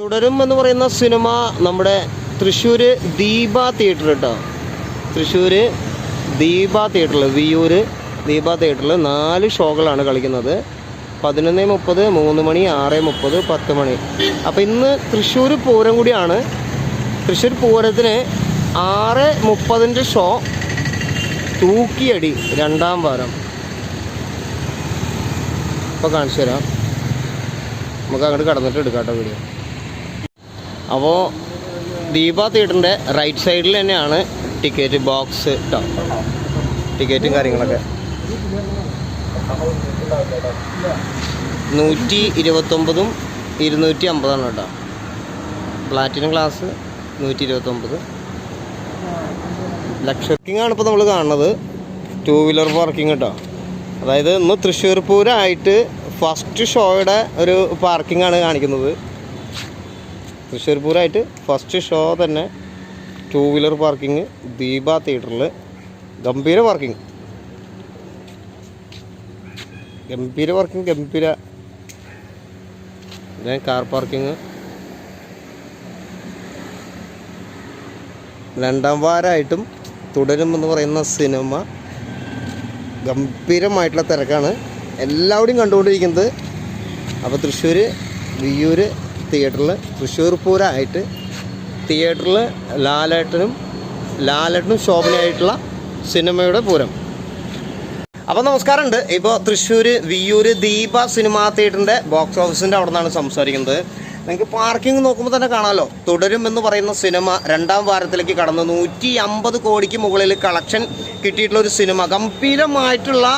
തുടരും എന്ന് പറയുന്ന സിനിമ നമ്മുടെ തൃശ്ശൂർ ദീപ തിയേറ്റർ കേട്ടോ തൃശ്ശൂർ ദീപ തിയേറ്ററിൽ വിയൂർ ദീപ തിയേറ്ററിൽ നാല് ഷോകളാണ് കളിക്കുന്നത്. പതിനൊന്ന് മുപ്പത് മൂന്ന് മണി ആറ് മുപ്പത് പത്ത് മണി. അപ്പോൾ ഇന്ന് തൃശ്ശൂർ പൂരം കൂടിയാണ്. തൃശ്ശൂർ പൂരത്തിന് ആറ് മുപ്പതിന്റെ ഷോ തൂക്കിയടി രണ്ടാം വാരം. അപ്പോൾ കാണിച്ചു തരാം. നമുക്ക് അങ്ങോട്ട് കടന്നിട്ട് എടുക്കാം കേട്ടോ വീഡിയോ. അപ്പോൾ ദീപ തിയേറ്ററിന്റെ റൈറ്റ് സൈഡിൽ തന്നെയാണ് ടിക്കറ്റ് ബോക്സ് കേട്ടോ ടിക്കറ്റും കാര്യങ്ങളൊക്കെ. നൂറ്റി ഇരുപത്തൊമ്പതും ഇരുന്നൂറ്റി അമ്പതാണ് കേട്ടോ. പ്ലാറ്റിനം ക്ലാസ് നൂറ്റി ഇരുപത്തൊമ്പത് ലക്ഷക്കിങ് ആണ് ഇപ്പോൾ നമ്മൾ കാണുന്നത്. ടൂ വീലർ പാർക്കിംഗ് കേട്ടോ. അതായത് ഇന്ന് തൃശ്ശൂർ പൂരമായിട്ട് ഫസ്റ്റ് ഷോയുടെ ഒരു പാർക്കിംഗ് ആണ് കാണിക്കുന്നത്. തൃശ്ശൂർ പൂരമായിട്ട് ഫസ്റ്റ് ഷോ തന്നെ ടു വീലർ പാർക്കിംഗ് ദീപ തിയേറ്ററിൽ ഗംഭീര പാർക്കിംഗ് ഗംഭീര പാർക്കിംഗ് ഗംഭീര. ഞാൻ കാർ പാർക്കിംഗ് രണ്ടാം വാരമായിട്ടും തുടരുമെന്ന് പറയുന്ന സിനിമ ഗംഭീരമായിട്ടുള്ള തിരക്കാണ്. എല്ലാവരും കണ്ടുകൊണ്ടിരിക്കുന്നത്. അപ്പോൾ തൃശ്ശൂർ വിയ്യൂർ തിയേറ്ററിൽ തൃശ്ശൂർ പൂരമായിട്ട് തിയേറ്ററിൽ ലാലേട്ടനും ലാലേട്ടനും ശോഭനയായിട്ടുള്ള സിനിമയുടെ പൂരം. അപ്പോൾ നമസ്കാരമുണ്ട്. ഇപ്പോൾ തൃശ്ശൂർ വിയൂർ ദീപ സിനിമാ തിയേറ്ററിന്റെ ബോക്സ് ഓഫീസിന്റെ അവിടെ നിന്നാണ് സംസാരിക്കുന്നത്. നിങ്ങൾക്ക് പാർക്കിംഗ് നോക്കുമ്പോൾ തന്നെ കാണാമല്ലോ തുടരും എന്ന് പറയുന്ന സിനിമ രണ്ടാം വാരത്തിലേക്ക് കടന്ന് നൂറ്റി അമ്പത് കോടിക്ക് മുകളിൽ കളക്ഷൻ കിട്ടിയിട്ടുള്ള ഒരു സിനിമ. ഗംഭീരമായിട്ടുള്ള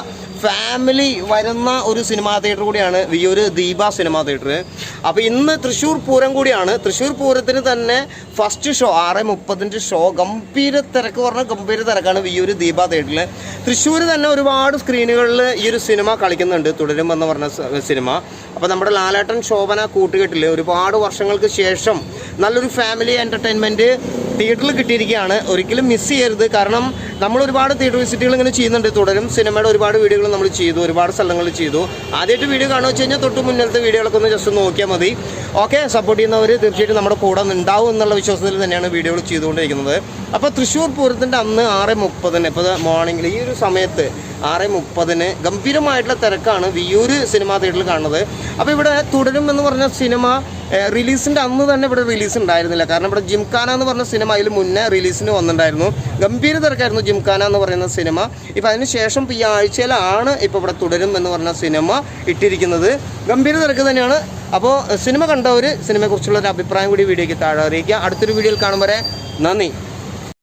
ഫാമിലി വരുന്ന ഒരു സിനിമാ തിയേറ്റർ കൂടിയാണ് വിയൂർ ദീപ സിനിമാ തിയേറ്റർ. അപ്പോൾ ഇന്ന് തൃശ്ശൂർ പൂരം കൂടിയാണ്. തൃശ്ശൂർ പൂരത്തിന് തന്നെ ഫസ്റ്റ് ഷോ ആറ് മുപ്പതിന്റെ ഷോ ഗംഭീര തിരക്ക് പറഞ്ഞ ഗംഭീര തിരക്കാണ് ഈ ഒരു ദീപ തിയേറ്ററിൽ തൃശ്ശൂർ തന്നെ ഒരുപാട് സ്ക്രീനുകളിൽ ഈ ഒരു സിനിമ കളിക്കുന്നുണ്ട്. തുടരും എന്ന് പറഞ്ഞ സിനിമ. അപ്പോൾ നമ്മുടെ ലാലേട്ടൻ ശോഭന കൂട്ടുകെട്ടിൽ ഒരുപാട് വർഷങ്ങൾക്ക് ശേഷം നല്ലൊരു ഫാമിലി എന്റർടൈൻമെന്റ് തിയേറ്ററിൽ കിട്ടിയിരിക്കുകയാണ്. ഒരിക്കലും മിസ് ചെയ്യരുത്. കാരണം നമ്മൾ ഒരുപാട് തിയേറ്റർ വിസിറ്റുകൾ ഇങ്ങനെ ചെയ്യുന്നുണ്ട്. തുടരും. സിനിമയുടെ ഒരുപാട് വീഡിയോകൾ നമ്മൾ ചെയ്തു. ഒരുപാട് സ്ഥലങ്ങളിൽ ചെയ്തു. ആദ്യമായിട്ട് വീഡിയോ കാണുക വെച്ച് കഴിഞ്ഞാൽ തൊട്ട് മുന്നിലത്തെ വീഡിയോകളൊക്കെ ഒന്ന് ജസ്റ്റ് നോക്കിയാൽ മതി. ഓക്കെ സപ്പോർട്ട് ചെയ്യുന്നവർ തീർച്ചയായിട്ടും നമ്മുടെ കൂടെ ഉണ്ടാവും എന്നുള്ള വിശ്വാസത്തിൽ തന്നെയാണ് വീഡിയോകൾ ചെയ്തുകൊണ്ടിരിക്കുന്നത്. അപ്പോൾ തൃശ്ശൂർ പൂരത്തിന്റെ അന്ന് ആറ് മുപ്പതിന് ഇപ്പോൾ മോർണിംഗിൽ ഈ ഒരു സമയത്ത് ആറ് മുപ്പതിന് ഗംഭീരമായിട്ടുള്ള തിരക്കാണ് വിയൂർ സിനിമാ തിയേറ്ററിൽ കാണുന്നത്. അപ്പോൾ ഇവിടെ തുടരും എന്ന് പറഞ്ഞ സിനിമ റിലീസിന്റെ അന്ന് തന്നെ ഇവിടെ റിലീസ് ഉണ്ടായിരുന്നില്ല. കാരണം ഇവിടെ ജിംഖാന എന്ന് പറഞ്ഞ സിനിമ അതിൽ മുന്നേ റിലീസിന് വന്നിട്ടുണ്ടായിരുന്നു. ഗംഭീര തിരക്കായിരുന്നു ജിംഖാന എന്ന് പറയുന്ന സിനിമ. ഇപ്പോൾ അതിന് ശേഷം ഈ ആഴ്ചയിലാണ് ഇപ്പോൾ ഇവിടെ തുടരും എന്ന് പറഞ്ഞ സിനിമ ഇട്ടിരിക്കുന്നത്. ഗംഭീര തിരക്ക് തന്നെയാണ്. അപ്പോൾ സിനിമ കണ്ടവർ സിനിമയെക്കുറിച്ചുള്ള ഒരു അഭിപ്രായം കൂടി വീഡിയോയ്ക്ക് താഴെ അറിയിക്കുക. അടുത്തൊരു വീഡിയോയിൽ കാണും വരെ. നന്ദി.